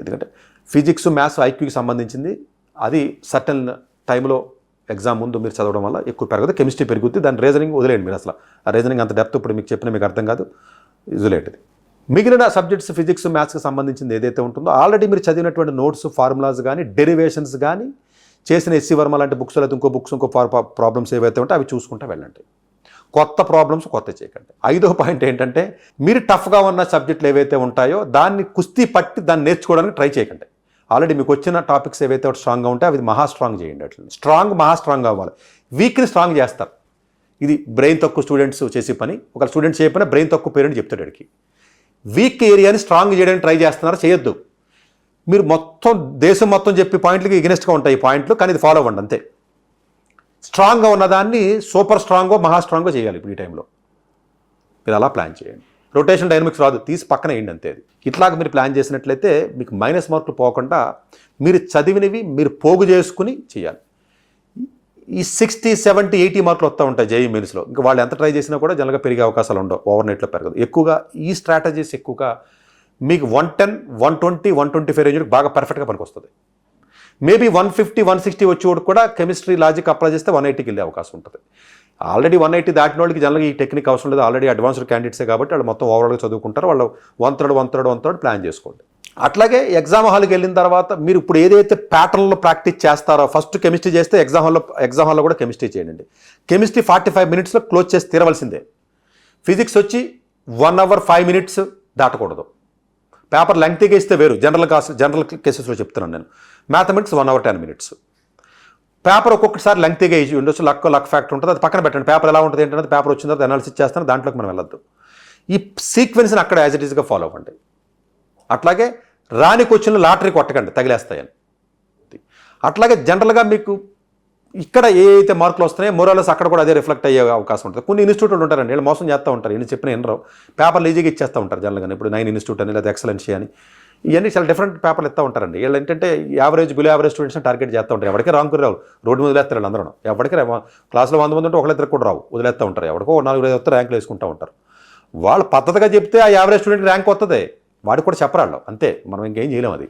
ఎందుకంటే physics maths ఐక్యూకి సంబంధించింది. అది సర్టన్ టైంలో ఎగ్జామ్ ముందు మీరు చదవడం వల్ల ఎక్కువ పెరగదు. కెమిస్ట్రీ పెరుగుద్ది. దాని రీజనింగ్ వదిలేయండి మీరు అసలు. ఆ రీజనింగ్ అంత డెప్త్ ఇప్పుడు మీకు చెప్పిన మీకు అర్థం కాదు. ఇజులేటది మిగిలిన సబ్జెక్ట్స్ ఫిజిక్స్ మ్యాథ్స్కి సంబంధించింది ఏదైతే ఉంటుందో ఆల్రెడీ మీరు చదివినటువంటి నోట్స్ ఫార్ములాస్ కానీ డెరివేషన్స్ కానీ చేసిన ఎస్సీ వర్మ లాంటి బుక్స్ లేదా ఇంకో బుక్స్ ఇంకో ప్రాబ్లమ్స్ ఏవైతే ఉంటే అవి చూసుకుంటూ వెళ్ళండి. కొత్త ప్రాబ్లమ్స్ కొత్త చేయకండి ఐదో పాయింట్ ఏంటంటే మీరు టఫ్గా ఉన్న సబ్జెక్టులు ఏవైతే ఉంటాయో దాన్ని కుస్తీ పట్టి దాన్ని నేర్చుకోవడానికి ట్రై చేయకండి. ఆల్రెడీ మీకు వచ్చిన టాపిక్స్ ఏవైతే స్ట్రాంగ్గా ఉంటే అవి మహా స్ట్రాంగ్ చేయండి అట్లా స్ట్రాంగ్ మహా స్ట్రాంగ్ అవ్వాలి. వీక్ని స్ట్రాంగ్ చేస్తారు. ఇది బ్రెయిన్ తక్కువ స్టూడెంట్స్ చేసే పని. ఒక స్టూడెంట్ చేయకపోయినా బ్రెయిన్ తక్కువ పేరెంట్ చెప్తాడు అడికి వీక్ ఏరియాని స్ట్రాంగ్ చేయడానికి ట్రై చేస్తున్నారు? చేయొద్దు. మీరు మొత్తం దేశం మొత్తం చెప్పి పాయింట్లకి ఎగనెస్ట్గా ఉంటాయి ఈ పాయింట్లు కానీ ఇది ఫాలో అవ్వండి అంతే. స్ట్రాంగ్గా ఉన్నదాన్ని సూపర్ స్ట్రాంగో మహా స్ట్రాంగో చేయాలి ఇప్పుడు ఈ టైంలో. మీరు అలా ప్లాన్ చేయండి. రొటేషన్ డైనమిక్స్ రాదు తీసి పక్కన వేయండి అంతే అది. ఇట్లాగ మీరు ప్లాన్ చేసినట్లయితే మీకు మైనస్ మార్కులు పోకుండా మీరు చదివినవి మీరు పోగు చేసుకుని చేయాలి. ఈ సిక్స్టీ సెవెంటీ ఎయిటీ మార్కులు వస్తూ ఉంటాయి జేఈ మెయిన్స్లో ఇంకా వాళ్ళు ఎంత ట్రై చేసినా కూడా జనరల్గా పెరిగే అవకాశాలు ఉండవు ఓవర్ నైట్లో పెరగదు. ఎక్కువగా ఈ స్ట్రాటజీస్ ఎక్కువగా మీకు one ten one twenty one twenty five range బాగా పర్ఫెక్ట్గా పనికొస్తుంది. Maybe one fifty one sixty వచ్చేవాడు కూడా కెమిస్ట్రీ లాజిక్ అప్లై చేస్తే వన్ ఎయిటీకి వెళ్ళే అవకాశం ఉంటుంది. ఆల్రెడీ వన్ ఎయిటీ దాటిన వాళ్ళకి జనరల్గా ఈ టెక్నిక్ అవసరం లేదు. ఆల్రెడీ అడ్వాన్స్డ్ క్యాండిడేట్సే కాబట్టి వాళ్ళు మొత్తం ఓవరాల్గా చదువుకుంటారు. వాళ్ళు one third one third one third plan చేసుకోండి. అట్లాగే ఎగ్జామ్ హాల్కి వెళ్ళిన తర్వాత మీరు ఇప్పుడు ఏదైతే ప్యాటర్న్లో ప్రాక్టీస్ చేస్తారో ఫస్ట్ కెమిస్ట్రీ చేస్తే ఎగ్జామ్ హాల్లో ఎగ్జామ్ హాల్లో కూడా కెమిస్ట్రీ చేయండి. కెమిస్ట్రీ ఫార్టీ ఫైవ్ మినిట్స్లో క్లోజ్ చేసి తీరవలసిందే. ఫిజిక్స్ వచ్చి వన్ అవర్ ఫైవ్ మినిట్స్ దాటకూడదు. పేపర్ లెంగ్త్గా ఇస్తే వేరు. జనరల్ కాస్ జనరల్ కేసెస్లో చెప్తున్నాను నేను. Mathematics one hour ten minutes paper ఒక్కొక్కసారి లెంగ్త్గా ఇచ్చి ఉండొచ్చు. లక్ లక్ ఫ్యాక్టర్ ఉంటుంది. అది పక్కన పెట్టండి. పేపర్ ఎలా ఉంటుంది ఏంటంటే పేపర్ వచ్చిన తర్వాత అనాలిసిస్ చేస్తాను. దాంట్లోకి మనం వెళ్ళొద్దు. ఈ సీక్వెన్స్ని అక్కడ యాజ్ ఇట్ ఈస్గా ఫాలో అవ్వండి. అట్లాగే రాని క్వశ్చన్లు లాటరీ కొట్టకండి. తగిలేస్తాయని. అట్లాగే జనరల్గా మీకు ఇక్కడ ఏ అయితే మార్కులు వస్తున్నాయో మోరాలస్ అక్కడ కూడా అదే రిఫ్లెక్ట్ అయ్యే అవకాశం ఉంటుంది. కొన్ని ఇన్స్టిట్యూట్లు ఉంటారండి వీళ్ళు మోసం చేస్తూ ఉంటారు. ఈయన చెప్పిన ఎన్నరో పేపర్లు ఈజీగా ఇచ్చేస్తూ ఉంటారు జనరల్గా ఇప్పుడు నైన్ ఇన్స్టిట్యూట్ అని లేదా ఎక్సలెన్సీ అని. ఇవన్నీ చాలా డిఫరెంట్ పేపర్లు ఇస్తూ ఉంటారండి. వీళ్ళు ఏంటంటే యావరేజ్ బిలో యావరేజ్ స్టూడెంట్స్ని టార్గెట్ చేస్తూ ఉంటారు. ఎవరికి రాంకు రావు. రోడ్డు మీద వదిలేస్తారు వీళ్ళు అందరూ ఎవరికి క్లాసులో క్లాస్లో వంద మంది ఉంటే ఒకళ్ళిద్దరు కూడా రావు. వదిలేస్తూ ఉంటారు. ఎవరికో నాలుగు ఐదు వస్తే ర్యాంకులు వేసుకుంటూ ఉంటారు. వాళ్ళు పద్ధతిగా చెప్తే ఆ యావరేజ్ స్టూడెంట్ ర్యాంక్ వస్తుంది వాడికి కూడా చెప్పరాళ్ళు. అంతే. మనం ఇంకేం చేయలేం అది.